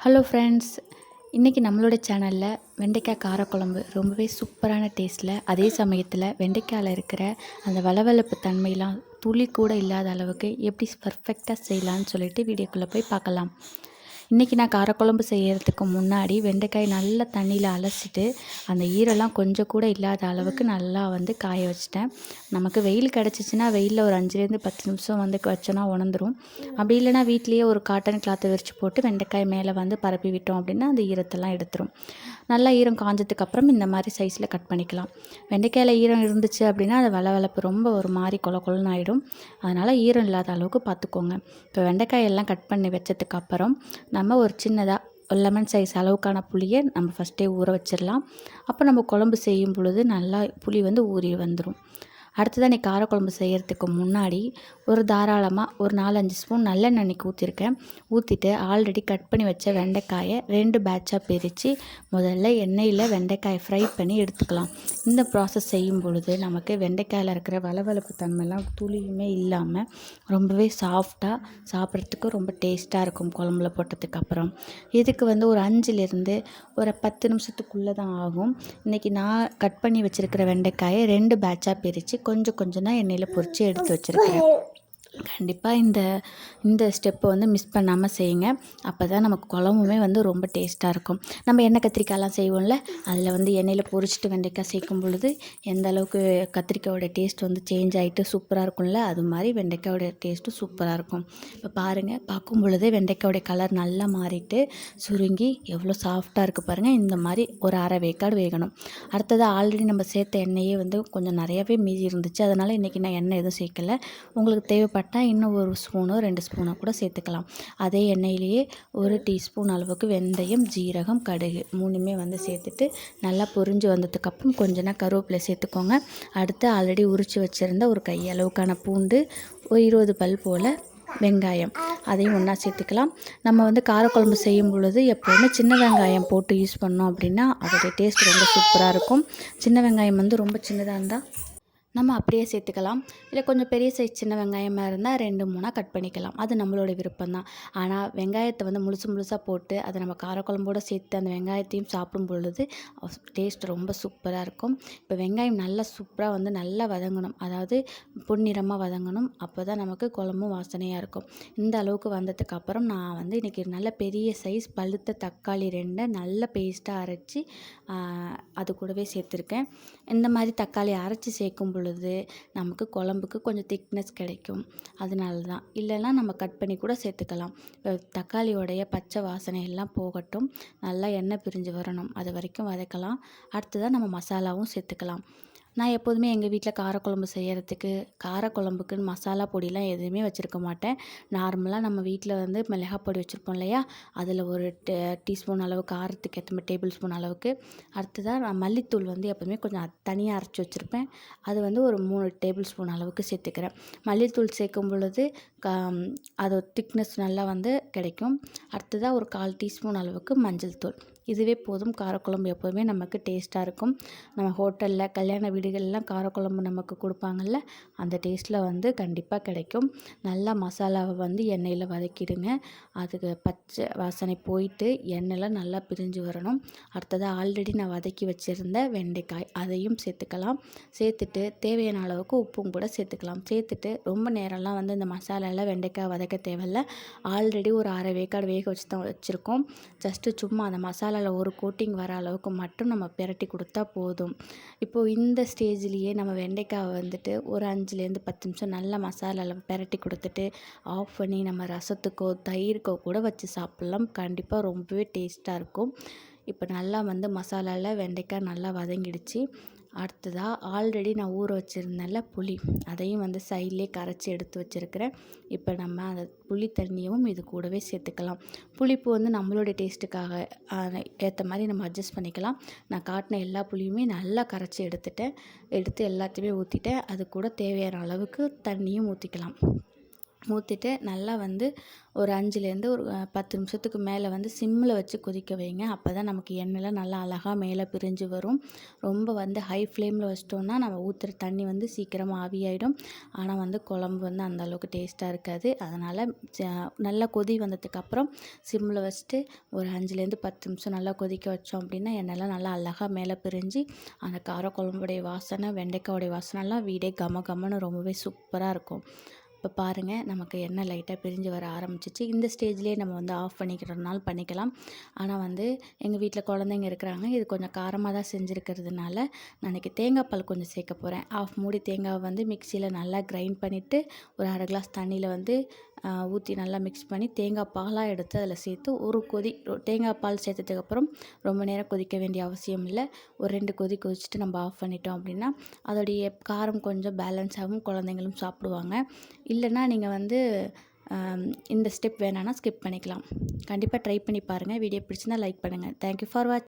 Hello friends இன்றைக்கி நம்மளோட சேனலில் வெண்டைக்காய் காரக்குழம்பு ரொம்பவே சூப்பரான டேஸ்ட்டில் அதே சமயத்தில் வெண்டைக்காயில் இருக்கிற அந்த வளவளப்பு தன்மையெலாம் துளி கூட இல்லாத அளவுக்கு எப்படி பர்ஃபெக்டாக செய்யலான்னு சொல்லிட்டு வீடியோக்குள்ளே போய் பார்க்கலாம். இன்றைக்கி நான் காரக்குழம்பு செய்கிறதுக்கு முன்னாடி வெண்டைக்காய் நல்லா தண்ணியில் அலசிட்டு அந்த ஈரெல்லாம் கொஞ்சம் கூட இல்லாத அளவுக்கு நல்லா வந்து காய வச்சிட்டேன். நமக்கு வெயில் கிடச்சிச்சின்னா வெயிலில் ஒரு அஞ்சுலேருந்து பத்து நிமிஷம் வந்து வச்சோன்னா உணர்ந்துடும் அப்படி இல்லைனா வீட்லேயே ஒரு காட்டன் கிளாத்தை விரித்து போட்டு வெண்டைக்காய் மேலே வந்து பரப்பி விட்டோம் அப்படின்னா அந்த ஈரத்தெல்லாம் எடுத்துரும். நல்லா ஈரம் காஞ்சதுக்கப்புறம் இந்த மாதிரி சைஸில் கட் பண்ணிக்கலாம். வெண்டைக்காயில் ஈரம் இருந்துச்சு அப்படின்னா அது வளவளப்பு ரொம்ப ஒரு மாதிரி கொல கொலன்னு ஆகிடும் அதனால் ஈரம் இல்லாத அளவுக்கு பார்த்துக்கோங்க. இப்போ வெண்டைக்காய் எல்லாம் கட் பண்ணி வச்சதுக்கப்புறம் நம்ம ஒரு சின்னதாக ஒரு லெமன் சைஸ் அளவுக்கான புளியை நம்ம ஃபஸ்ட்டே ஊற வச்சிடலாம். அப்போ நம்ம குழம்பு செய்யும் பொழுது நல்லா புளி வந்து ஊறி வந்துடும் அடுத்ததான் நீ காரக்குழம்பு செய்கிறதுக்கு முன்னாடி ஒரு தாராளமாக ஒரு நாலஞ்சு ஸ்பூன் நல்லெண்ணெய் ஊற்றிருக்கேன் ஊற்றிட்டு ஆல்ரெடி கட் பண்ணி வச்ச வெண்டைக்காயை ரெண்டு பேட்சாக பிரித்து முதல்ல எண்ணெயில் வெண்டைக்காயை ஃப்ரை பண்ணி எடுத்துக்கலாம். இந்த ப்ராசஸ் செய்யும் பொழுது நமக்கு வெண்டைக்காயில் இருக்கிற வளவளப்பு தன்மைலாம் துளியுமே இல்லாமல் ரொம்பவே சாஃப்டாக சாப்பிட்றதுக்கு ரொம்ப டேஸ்ட்டாக இருக்கும் குழம்புல போட்டதுக்கப்புறம் இதுக்கு வந்து ஒரு அஞ்சுலேருந்து ஒரு பத்து நிமிஷத்துக்குள்ளே தான் ஆகும். இன்றைக்கி நான் கட் பண்ணி வச்சுருக்கிற வெண்டைக்காயை ரெண்டு பேட்சாக பிரித்து கொஞ்சம் கொஞ்சம் தான் எண்ணெயில் பொறிச்சு எடுத்து வச்சுருக்கிறேன். கண்டிப்பாக இந்த இந்த ஸ்டெப்பை வந்து மிஸ் பண்ணாமல் செய்யுங்க. அப்போ தான் நமக்கு குழம்புமே வந்து ரொம்ப டேஸ்ட்டாக இருக்கும். நம்ம எண்ணெய் கத்திரிக்காயெலாம் செய்வோம்ல அதில் வந்து எண்ணெயில் பொரிச்சிட்டு வெண்டைக்காய் சேர்க்கும் பொழுது எந்த அளவுக்கு கத்திரிக்காயோட டேஸ்ட் வந்து சேஞ்ச் ஆகிட்டு சூப்பராக இருக்கும்ல அது மாதிரி வெண்டைக்காயோட டேஸ்ட்டும் சூப்பராக இருக்கும். இப்போ பாருங்கள் பார்க்கும் பொழுதே வெண்டைக்காயோட கலர் நல்லா மாறிட்டு சுருங்கி எவ்வளோ சாஃப்டாக இருக்குது பாருங்கள் இந்த மாதிரி ஒரு அரை வேக்காடு வேகணும். அடுத்தது ஆல்ரெடி நம்ம சேர்த்த எண்ணெயே வந்து கொஞ்சம் நிறையாவே மீதி இருந்துச்சு அதனால் இன்றைக்கி நான் எண்ணெய் எதுவும் சேர்க்கலை. உங்களுக்கு தேவைப்பட தேவைப்பட்டால் இன்னும் ஒரு ஸ்பூனோ ரெண்டு ஸ்பூனோ கூட சேர்த்துக்கலாம். அதே எண்ணெயிலேயே ஒரு டீஸ்பூன் அளவுக்கு வெந்தயம் ஜீரகம் கடுகு மூணுமே வந்து சேர்த்துட்டு நல்லா பொரிஞ்சு வந்ததுக்கப்புறம் கொஞ்ச நேரம் கருவேப்பிலை சேர்த்துக்கோங்க. அடுத்து ஆல்ரெடி உரித்து வச்சுருந்த ஒரு கையளவுக்கான பூண்டு ஒரு இருபது பல் போல் வெங்காயம் அதையும் ஒன்றா சேர்த்துக்கலாம். நம்ம வந்து காரக்குழம்பு செய்யும் பொழுது எப்போவுமே சின்ன வெங்காயம் போட்டு யூஸ் பண்ணோம் அப்படின்னா அதோடைய டேஸ்ட் ரொம்ப சூப்பராக இருக்கும். சின்ன வெங்காயம் வந்து ரொம்ப சின்னதாக இருந்தால் நம்ம அப்படியே சேர்த்துக்கலாம். இல்லை கொஞ்சம் பெரிய சைஸ் சின்ன வெங்காயமாக இருந்தால் ரெண்டு மூணாக கட் பண்ணிக்கலாம். அது நம்மளோட விருப்பம் தான். ஆனால் வெங்காயத்தை வந்து முழுசு முழுசாக போட்டு அதை நம்ம காரக்குழம்போடு சேர்த்து அந்த வெங்காயத்தையும் சாப்பிடும் பொழுது டேஸ்ட் ரொம்ப சூப்பராக இருக்கும். இப்போ வெங்காயம் நல்லா சூப்பராக வந்து நல்லா வதங்கணும். அதாவது பொன்னிறமாக வதங்கணும். அப்போ தான் நமக்கு குழம்பும் வாசனையாக இருக்கும். இந்த அளவுக்கு வந்ததுக்கு அப்புறம் நான் வந்து இன்றைக்கி நல்ல பெரிய சைஸ் பழுத்த தக்காளி ரெண்டை நல்ல பேஸ்ட்டாக அரைச்சி அது கூடவே சேர்த்துருக்கேன். இந்த மாதிரி தக்காளி அரைச்சி சேர்க்கும் பொழுது நமக்கு குழம்புக்கு கொஞ்சம் திக்னஸ் கிடைக்கும். அதனால தான் இல்லைன்னா நம்ம கட் பண்ணி கூட சேர்த்துக்கலாம். தக்காளியோடைய பச்சை வாசனை எல்லாம் போகட்டும். நல்லா எண்ணெய் பிரிஞ்சு வரணும். அது வரைக்கும் வதக்கலாம். அடுத்ததாக நம்ம மசாலாவும் சேர்த்துக்கலாம். நான் எப்போதுமே எங்கள் வீட்டில் காரக்குழம்பு செய்கிறதுக்கு காரக்குழம்புக்குன்னு மசாலா பொடிலாம் எதுவுமே வச்சுருக்க மாட்டேன். நார்மலாக நம்ம வீட்டில் வந்து மிளகாய் பொடி வச்சுருப்போம் இல்லையா? அதில் ஒரு டே டீஸ்பூன் அளவு காரத்துக்கு ஏற்ற மாதிரி டேபிள் ஸ்பூன் அளவுக்கு. அடுத்ததாக நான் மல்லித்தூள் வந்து எப்போதுமே கொஞ்சம் தனியாக அரைச்சி வச்சுருப்பேன். அது வந்து ஒரு மூணு டேபிள் ஸ்பூன் அளவுக்கு சேர்த்துக்கிறேன். மல்லித்தூள் சேர்க்கும் பொழுது அது திக்னஸ் நல்லா வந்து கிடைக்கும். அடுத்ததாக ஒரு கால் டீஸ்பூன் அளவுக்கு மஞ்சள் தூள். இதுவே போதும். காரக்குழம்பு எப்போதுமே நமக்கு டேஸ்ட்டாக இருக்கும். நம்ம ஹோட்டலில் கல்யாண வீடுகள்லாம் காரக்குழம்பு நமக்கு கொடுப்பாங்கள்ல அந்த டேஸ்ட்டில் வந்து கண்டிப்பாக கிடைக்கும். நல்லா மசாலாவை வந்து எண்ணெயில் வதக்கிடுங்க. அதுக்கு பச்சை வாசனை போயிட்டு எண்ணெய்லாம் நல்லா பிரிஞ்சு வரணும். அடுத்ததாக ஆல்ரெடி நான் வதக்கி வச்சுருந்த வெண்டைக்காய் அதையும் சேர்த்துக்கலாம். சேர்த்துட்டு தேவையான அளவுக்கு உப்பும் கூட சேர்த்துக்கலாம். சேர்த்துட்டு ரொம்ப நேரம்லாம் வந்து இந்த மசாலாவில் வெண்டைக்காய் வதக்க தேவையில்ல. ஆல்ரெடி ஒரு அரை வேக்காடு வேக வச்சு தான் வச்சுருக்கோம். ஜஸ்ட்டு சும்மா அந்த மசாலா மசாலாவில் ஒரு கோட்டிங் வர அளவுக்கு மட்டும் நம்ம பிரட்டி கொடுத்தா போதும். இப்போது இந்த ஸ்டேஜ்லேயே நம்ம வெண்டைக்காவை வந்துட்டு ஒரு அஞ்சுலேருந்து பத்து நிமிஷம் நல்லா மசாலாவில் பிரட்டி கொடுத்துட்டு ஆஃப் பண்ணி நம்ம ரசத்துக்கோ தயிருக்கோ கூட வச்சு சாப்பிட்லாம். கண்டிப்பாக ரொம்பவே டேஸ்ட்டாக இருக்கும். இப்போ நல்லா வந்து மசாலாவில் வெண்டைக்காய் நல்லா வதங்கிடுச்சு. அடுத்ததாக ஆல்ரெடி நான் ஊற வச்சுருந்தேன்ல புளி. அதையும் வந்து சைட்லேயே கரைச்சி எடுத்து வச்சுருக்கிறேன். இப்போ நம்ம அந்த புளி தண்ணியும் இது கூடவே சேர்த்துக்கலாம். புளிப்பு வந்து நம்மளோட டேஸ்ட்டுக்காக ஏற்ற மாதிரி நம்ம அட்ஜஸ்ட் பண்ணிக்கலாம். நான் காட்டின எல்லா புளியுமே நல்லா கரைச்சி எடுத்துட்டேன். எடுத்து எல்லாத்தையுமே ஊற்றிட்டேன் அது கூட தேவையான அளவுக்கு தண்ணியும் ஊற்றிக்கலாம் ஊற்றிட்டு நல்லா வந்து ஒரு அஞ்சுலேருந்து ஒரு பத்து நிமிஷத்துக்கு மேலே வந்து சிம்மில் வச்சு கொதிக்க வைங்க. அப்போ தான் நமக்கு எண்ணெய்லாம் நல்லா அழகாக மேலே பிரிஞ்சு வரும். ரொம்ப வந்து ஹை ஃப்ளேமில் வச்சிட்டோம்னா நம்ம ஊற்றுற தண்ணி வந்து சீக்கிரமாக ஆவியாயிடும். ஆனால் வந்து குழம்பு வந்து அந்த அளவுக்கு டேஸ்ட்டாக இருக்காது. அதனால் நல்லா கொதி வந்ததுக்கப்புறம் சிம்மில் வச்சுட்டு ஒரு அஞ்சுலேருந்து பத்து நிமிஷம் நல்லா கொதிக்க வச்சோம் அப்படின்னா எண்ணெய்லாம் நல்லா அழகாக மேலே பிரிஞ்சு அந்த காரக்குழம்புடைய வாசனை வெண்டைக்காயோடைய வாசனைலாம் வீடே கம கமன்னு ரொம்பவே சூப்பராக இருக்கும். இப்போ பாருங்கள் நமக்கு எண்ணெய் லைட்டாக பிரிஞ்சு வர ஆரம்பிச்சிச்சு. இந்த ஸ்டேஜ்லேயே நம்ம வந்து ஆஃப் பண்ணிக்கிறதுனால பண்ணிக்கலாம். ஆனால் வந்து எங்கள் வீட்டில் குழந்தைங்க இருக்கிறாங்க. இது கொஞ்சம் காரமாக தான் செஞ்சுருக்கிறதுனால நான் இன்றைக்கி தேங்காய் பால் கொஞ்சம் சேர்க்க போகிறேன் ஆஃப் மூடி தேங்காவை வந்து மிக்சியில் நல்லா கிரைண்ட் பண்ணிவிட்டு ஒரு அரை கிளாஸ் தண்ணியில் வந்து ஊற்றி நல்லா மிக்ஸ் பண்ணி தேங்காய் பாலாக எடுத்து அதில் சேர்த்து ஒரு கொதி தேங்காய் பால் சேர்த்ததுக்கப்புறம் ரொம்ப நேரம் கொதிக்க வேண்டிய அவசியம் இல்லை. ஒரு ரெண்டு கொதி கொதிச்சுட்டு நம்ம ஆஃப் பண்ணிட்டோம் அப்படின்னா அதோடைய காரம் கொஞ்சம் பேலன்ஸ் ஆகும் குழந்தைங்களும் சாப்பிடுவாங்க. இல்லைன்னா நீங்கள் வந்து இந்த ஸ்டெப் வேணான்னா ஸ்கிப் பண்ணிக்கலாம். கண்டிப்பாக ட்ரை பண்ணி பாருங்கள் வீடியோ பிடிச்சிருந்தால் லைக் பண்ணுங்கள் தேங்க்யூ ஃபார் வாட்ச்